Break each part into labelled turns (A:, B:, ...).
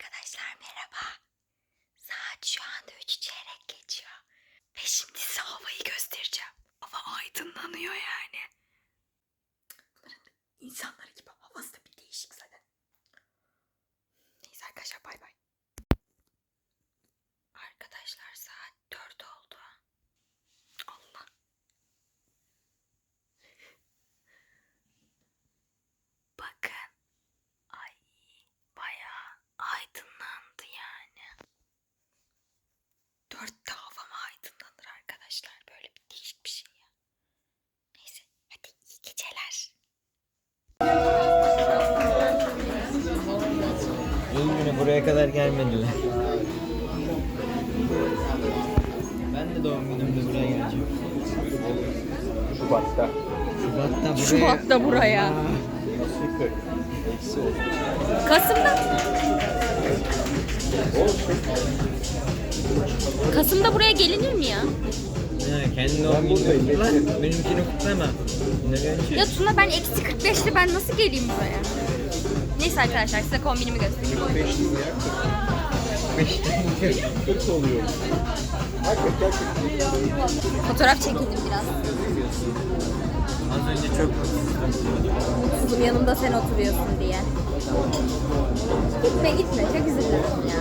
A: Arkadaşlar merhaba. Saat şu anda üç çeyrek geçiyor. Ve şimdi size havayı göstereceğim. Hava aydınlanıyor yani. Bunların insanları gibi havası da bir değişik zaten. Neyse arkadaşlar bay bay. Arkadaşlar saat dört oldu. Allah. Bakın. Ay bayağı aydınlandı yani. Dörtte hava mı aydınlanır arkadaşlar? Böyle bir değişik bir şey ya. Neyse hadi iyi geceler.
B: Yıl günü buraya kadar gelmediler. Ben de doğum günümde buraya geleceğim.
C: Şubat'ta.
B: Şubat'ta buraya.
A: Şubat'ta buraya.
B: Aa,
C: Nasıl 40? Eksi oldu.
A: Kasım'da. Kasım'da buraya gelinir mi ya?
B: ha, kendi doğum gününü kutla. Benimkini kutlama. Ne
A: Ya Tuna ben eksi 45'te ben nasıl geleyim buraya? Neyse arkadaşlar size kombinimi göstereyim.
C: 45 değil ya.
B: 45.
C: 40 oluyor. Hakikaten 40.
A: Fotoğraf çekelim biraz.
B: Az önce çok
A: Mutsuzum yanımda sen oturuyorsun diye. Gitme gitme çok üzülürüm ya.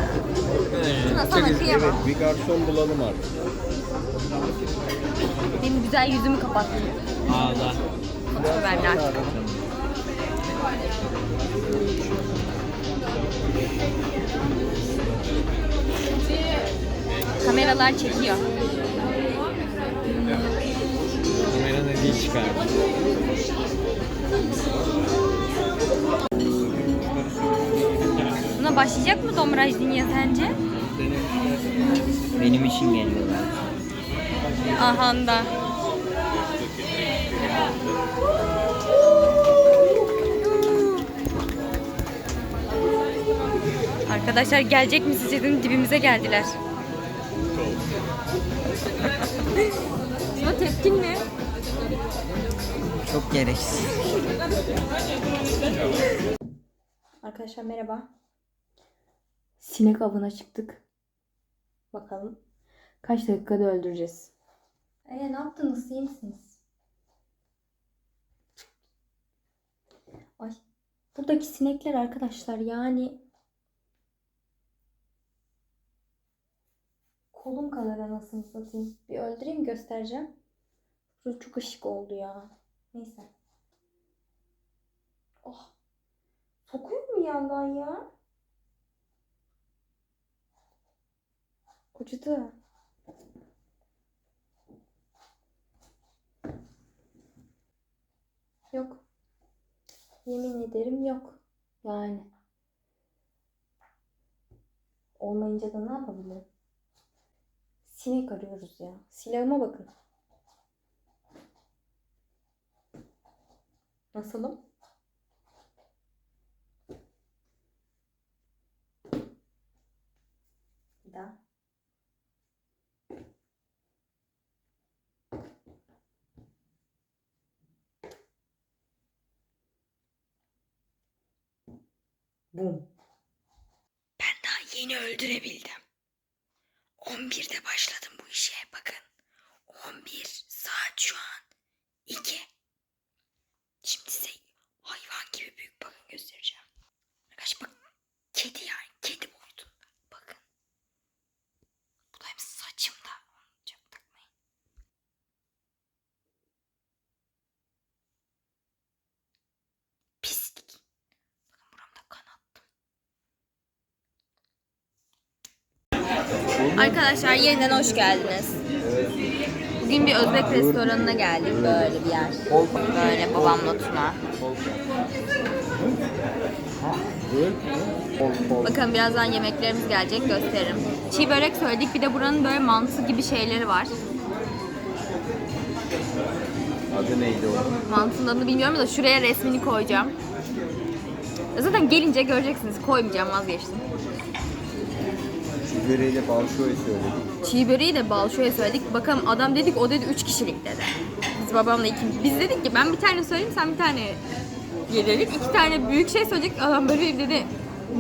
A: Tuna
B: Çok
A: sana
B: üzüldüm.
A: kıyamam.
C: Evet bir garson bulalım artık.
A: Benim güzel yüzümü kapattın.
B: Ağla.
A: Fotoğrafı ver artık. Kameralar çekiyor.
B: Kameranı dil çıkardı.
A: Buna başlayacak mı Domraj Dünya sence?
B: Benim için geliyorlar.
A: Ahanda. Arkadaşlar gelecek mi siz dedim dibimize geldiler. Şuna tepkin ne?
B: Çok gereksiz.
A: Arkadaşlar merhaba. Sinek avına çıktık. Bakalım kaç dakikada öldüreceğiz. Ee ne yaptınız? İyi misiniz? Ay. Buradaki sinekler arkadaşlar yani kolum kadar anasını satayım. Bir öldüreyim göstereceğim. Burası çok ışık oldu ya. Neyse. Oh. Sokuyor mu yandan ya? Acıdı. Yok. Yemin ederim yok. Yani. Olmayınca da ne yapabilirim? Sinek arıyoruz ya. Silahıma bakın. Nasılım? Daha. Bum. Ben daha yeni öldürebildim. 11'de başladım bu işe bakın. 11 saat şu an 2. Şimdi size hayvan gibi büyük bakın göstereceğim. Arkadaşlar bak kedi yani kedi boyutunda. Bakın. Bu da hem saçımda. Onu Çok takmayın. Pislik. Bakın buramda kan attım. Arkadaşlar yeniden hoş geldiniz. Bugün bir Özbek restoranına geldik böyle bir yer. Böyle babamla Tuna. Bakın birazdan yemeklerimiz gelecek gösteririm. Çiğ börek söyledik bir de buranın böyle mantı gibi şeyleri var.
C: Adı neydi o?
A: Mantının adını bilmiyorum da şuraya resmini koyacağım. Zaten gelince göreceksiniz. Koymayacağım vazgeçtim.
C: Biberiyle balşoyu söyledik.
A: Çiğ böreği de balşoya söyledik. Bakalım adam dedik o dedi 3 kişilik dedi. Biz babamla ikimiz. Biz dedik ki ben bir tane söyleyeyim sen bir tane ye dedik. İki tane büyük şey söyleyecek. Adam böyle dedi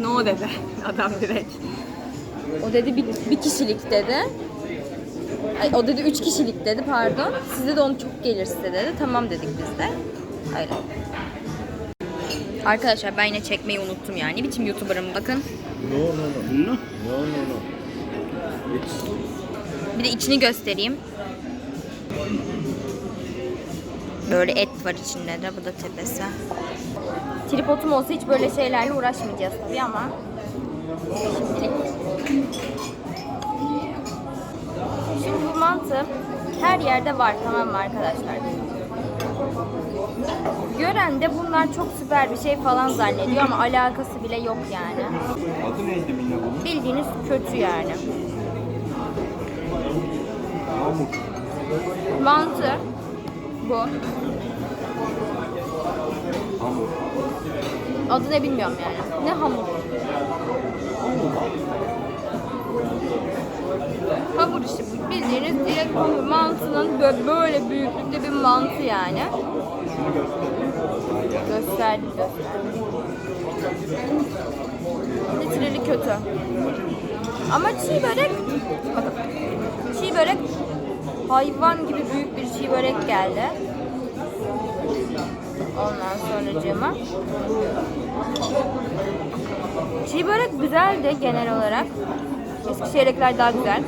A: No dedi adam direkt. O dedi bir, bir kişilik dedi. Ay, o dedi üç kişilik dedi pardon. Size de onu çok gelir size dedi. Tamam dedik biz de. Öyle. Arkadaşlar ben yine çekmeyi unuttum yani. Biçim YouTuber'ım bakın.
C: No no no. No no no. It's
A: Bir de içini göstereyim. Böyle et var içinde de. Bu da tepesi. Tripodum olsa hiç böyle şeylerle uğraşmayacağız tabii ama şimdilik. Şimdi bu mantı her yerde var tamam mı arkadaşlar? Gören de bunlar çok süper bir şey falan zannediyor ama alakası bile yok yani.
C: adı neydi?
A: Bildiğiniz kötü yani.
C: Hamur.
A: Mantı bu.
C: Hamur.
A: Adı ne bilmiyorum yani. Ne hamur? Hamur işte bu. bildiğiniz direkt hamur. Mantının böyle, böyle büyüklükte bir mantı yani. Gösterdim gösterdim. Litreli kötü. Ama çiğ börek bakın. Çiğ börek hayvan gibi büyük bir çiğ börek geldi. Ondan sonra Çiğ börek güzeldi genel olarak. Eskişehir'dekiler daha güzel.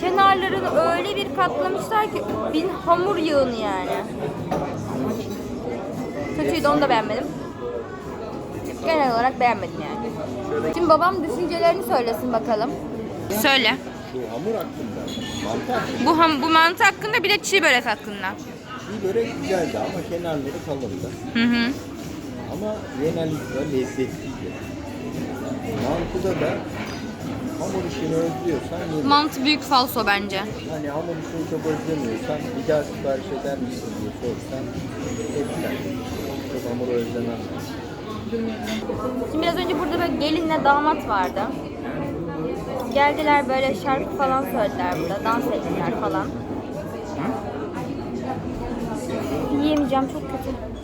A: Kenarlarını öyle bir katlamışlar ki bin hamur yığını yani. Kötüydü onu da beğenmedim. Genel olarak beğenmedim yani. Şimdi babam düşüncelerini söylesin bakalım. Söyle.
C: Şu hamur hakkında. Mantar.
A: Bu ham, bu mantı hakkında bir de çiğ börek hakkında.
C: Bir börek güzeldi ama kenarları kalındı.
A: Hı hı.
C: Ama genellikle lezzetliydi. Mantıda da hamur işini özlüyorsan yenir.
A: Mantı büyük falso bence.
C: Hani hamur işini çok özlemiyorsan bir daha sipariş eder misin diye sorsan etmem. Çok hamur özlemem.
A: Şimdi biraz önce burada böyle gelinle damat vardı. Geldiler böyle şarkı falan söylediler burada. Dans ettiler falan. Yiyemeyeceğim çok kötü.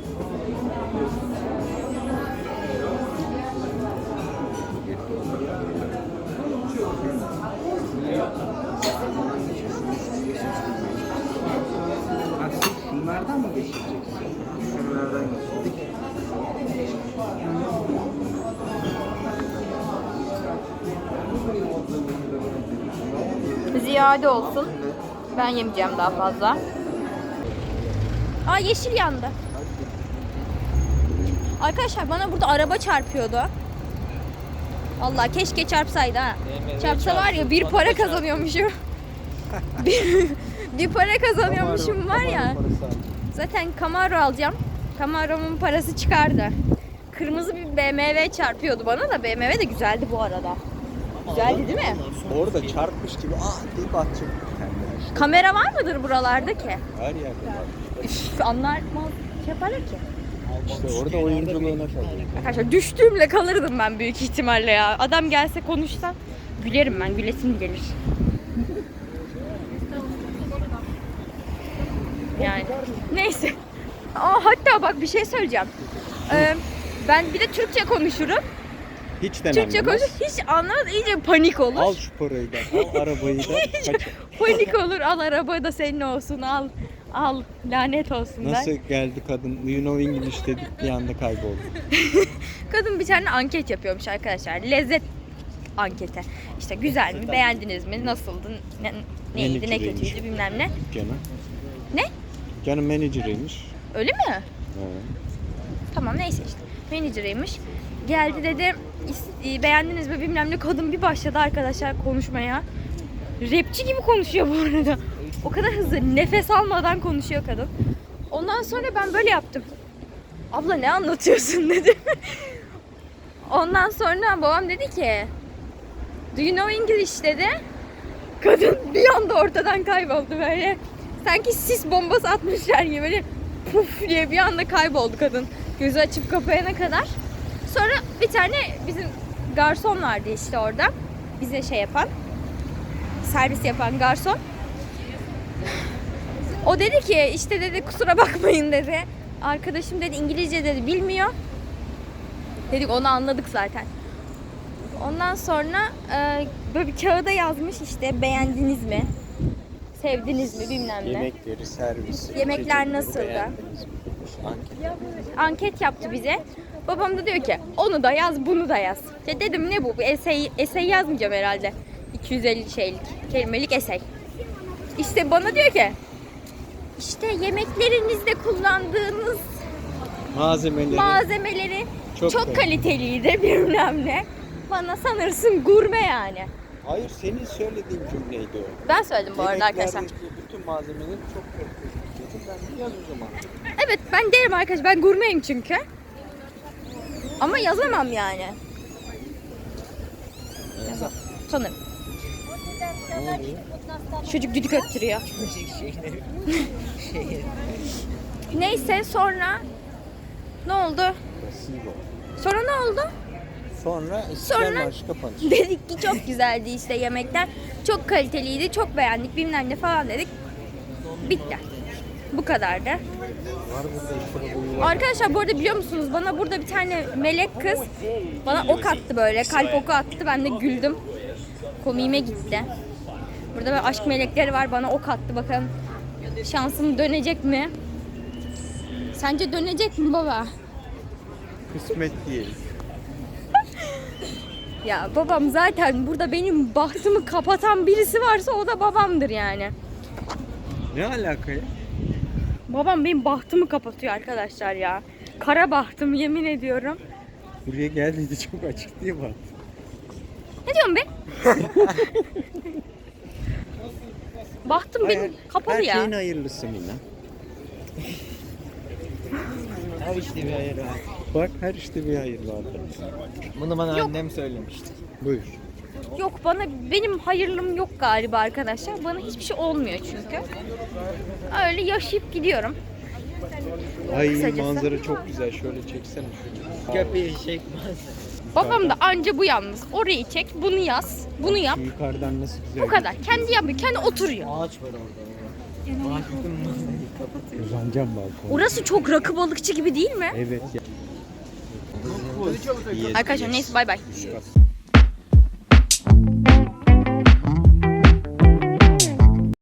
A: Ziyade olsun. Ben yemeyeceğim daha fazla. Aa yeşil yandı. Arkadaşlar bana burada araba çarpıyordu. Allah keşke çarpsaydı ha. Çarpsa var ya bir para kazanıyormuşum. bir, bir para kazanıyormuşum var ya. Zaten Camaro alacağım. Camaro'nun parası çıkardı. Kırmızı bir BMW çarpıyordu bana da BMW de güzeldi bu arada. Güzeldi değil mi?
C: Orada çarpmış gibi ah deyip atacak kendine işte.
A: Kamera var mıdır buralarda ki?
C: Her yerde var.
A: Üf, anlar mı? Şey yaparlar ki.
C: İşte orada oyunculuğuna kalıyor.
A: Arkadaşlar düştüğümle kalırdım ben büyük ihtimalle ya. Adam gelse konuşsa gülerim ben. Gülesim gelir. Yani neyse. Aa, hatta bak bir şey söyleyeceğim. Ee, ben bir de Türkçe konuşurum.
C: Hiç de
A: Türkçe konuşur hiç anlamaz iyice panik olur.
C: Al şu parayı da, al arabayı da. Kaç.
A: Panik olur al araba da senin olsun al. Al lanet olsun der.
C: Nasıl geldi kadın? You know English dedik bir anda kayboldu.
A: Kadın bir tane anket yapıyormuş arkadaşlar. Lezzet anketi. İşte güzel mi, beğendiniz mi, nasıldı, ne, neydi, ne kötüydü bilmem ne.
C: Dükkanı.
A: Ne?
C: Dükkanın menajeriymiş.
A: Öyle mi?
C: Evet.
A: Tamam neyse işte. Manager'ıymış. Geldi dedi "İs- e, beğendiniz mi bilmem ne. Kadın bir başladı arkadaşlar konuşmaya. Rapçi gibi konuşuyor bu arada. O kadar hızlı nefes almadan konuşuyor kadın. Ondan sonra ben böyle yaptım. Abla ne anlatıyorsun dedim. Ondan sonra babam dedi ki Do you know English dedi. Kadın bir anda ortadan kayboldu böyle. Sanki sis bombası atmışlar gibi böyle puf diye bir anda kayboldu kadın. Gözü açıp kapayana kadar. Sonra bir tane bizim garson vardı işte orada. Bize şey yapan. Servis yapan garson. O dedi ki işte dedi kusura bakmayın dedi. Arkadaşım dedi İngilizce dedi bilmiyor. Dedik onu anladık zaten. Ondan sonra e, böyle bir kağıda yazmış işte beğendiniz mi? Sevdiniz mi bilmem ne.
C: Yemekleri, servisi.
A: Yemekler nasıldı?
C: Anket.
A: Anket yaptı bize. Babam da diyor ki onu da yaz bunu da yaz. İşte dedim ne bu? Bir essay, essay yazmayacağım herhalde. 250 şeylik, kelimelik essay. İşte bana diyor ki işte yemeklerinizde kullandığınız
C: Malzemeleri.
A: malzemeleri çok,
C: Çok
A: kaliteliydi bilmem ne. Bana sanırsın gurme yani.
C: Hayır senin söylediğin cümleydi o.
A: Ben söyledim bu arada arkadaşlar.
C: Bütün malzemeleri çok kaliteli. Dedim ben de yaz o zaman.
A: Evet ben derim arkadaşlar ben gurmeyim çünkü. Ama yazamam yani. Yazamam. Sanırım. Çocuk düdük öttürüyor. Neyse sonra ne oldu? Sonra ne oldu?
C: Sonra İstiklal
A: Sonra-
C: Marşı kapanış.
A: Dedik ki çok güzeldi işte yemekler. Çok kaliteliydi, çok beğendik bilmem ne falan dedik. Bitti. Bu
C: bu yuva.
A: Arkadaşlar bu arada biliyor musunuz bana burada bir tane melek kız bana ok attı böyle kalp oku attı ben de güldüm. Komiğime gitti. Burada böyle aşk melekleri var bana ok attı bakalım şansım dönecek mi? Sence dönecek mi baba?
C: Kısmet değil.
A: Ya babam zaten burada benim bahtımı kapatan birisi varsa o da babamdır yani.
C: Ne alaka ya?
A: Babam benim bahtımı kapatıyor arkadaşlar ya. Kara bahtım yemin ediyorum.
C: Buraya geldiğinde çok açık değil mi?
A: Ne diyorsun be? bahtım benim kapalı
C: Her
A: ya.
C: şeyin hayırlısı Mina.
B: Her işte bir hayır var.
C: Bak her işte bir hayır vardır.
B: Bunu bana
A: Yok.
B: annem söylemişti.
C: Buyur.
A: Yok bana benim hayırlım yok galiba arkadaşlar. Bana hiçbir şey olmuyor çünkü. Öyle yaşayıp gidiyorum.
C: Ay
A: Kısacası.
C: manzara çok güzel. Şöyle çeksene şunu.
B: Köpeği çekmez.
A: Babam da anca bu yalnız. Orayı çek, bunu yaz, bunu yap.
C: Şu yukarıdan nasıl güzel.
A: Bu kadar. Kendi yapıyor, kendi oturuyor.
B: Ağaç var orada. Ağaç.
C: Uzanacağım balkona.
A: Orası çok rakı balıkçı gibi değil mi?
C: Evet.
A: Arkadaşlar neyse bay bay.